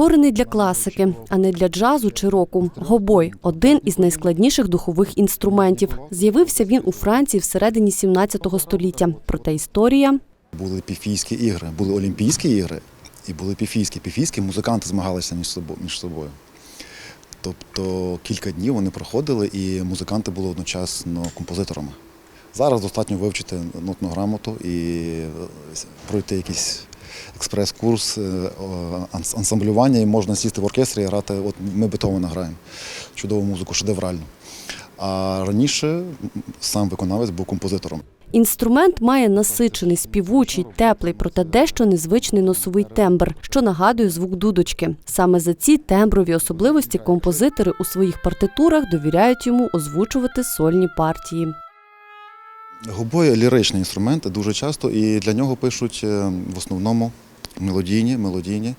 створений для класики, а не для джазу чи року. Гобой один із найскладніших духових інструментів. З'явився він у Франції всередині 17 століття. Проте історія Були піфійські ігри, були Олімпійські ігри і були піфійські. Піфійські музиканти змагалися між собою. Між собою. Тобто кілька днів вони проходили, і музиканти були одночасно композиторами. Зараз достатньо вивчити нотну грамоту і е, пройти якийсь експрес-курс е, ансамблювання, і можна сісти в оркестрі і грати. От ми Бетховена граємо. Чудову музику, шедевральну. А раніше сам виконавець був композитором. інструмент має насичений, співучий, теплий, проте дещо незвичний носовий тембр, що нагадує звук дудочки. Саме за ці темброві особливості композитори у своїх партитурах довіряють йому озвучувати сольні партії. Гобой ліричний інструмент дуже часто, і для нього пишуть е, в основному мелодійні. мелодійні.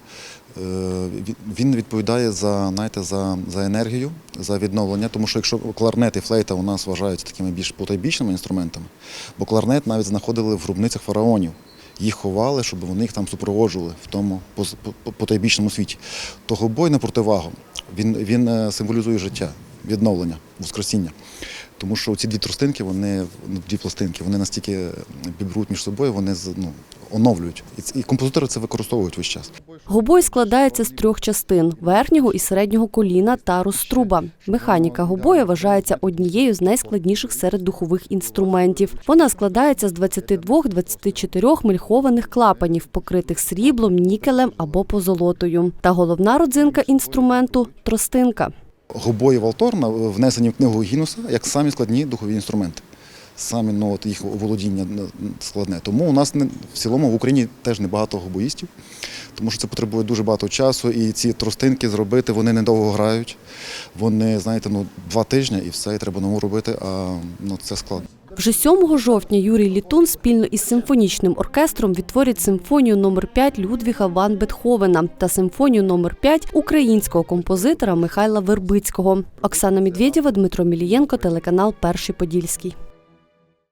Е, він- відповідає за, знаєте, за, за енергію, за відновлення, тому що якщо кларнет і флейта у нас вважаються такими більш потайбічними інструментами, бо кларнет навіть знаходили в гробницях фараонів. Їх ховали, щоб вони їх там супроводжували в тому потайбічному світі. То гобой на противагу. Він, він е, символізує життя, відновлення, воскресіння. Тому що ці дві тростинки, вони ну, дві пластинки, вони настільки бібрують між собою, вони ну, оновлюють. І композитори це використовують весь час. Гобой складається з трьох частин: верхнього і середнього коліна та розтруба. Механіка гобоя вважається однією з найскладніших серед духових інструментів. Вона складається з 22-24 мельхованих клапанів, покритих сріблом, нікелем або позолотою. Та головна родзинка інструменту тростинка. Гобої Валторна внесені в книгу Гінуса як самі складні духові інструменти. Саме ну, от їх володіння е, складне. Тому у нас не, в цілому в Україні теж небагато гобоїстів, тому що це потребує дуже багато часу. І ці тростинки зробити вони недовго грають. Вони, знаєте, ну, два тижні і все, і треба нову робити, а ну, це складно. Вже 7 жовтня Юрій Літун спільно із симфонічним оркестром відтворять симфонію номер 5 Людвіга ван Бетховена та симфонію номер 5 українського композитора Михайла Вербицького. Оксана Медведєва, Дмитро Мілієнко, телеканал Перший Подільський.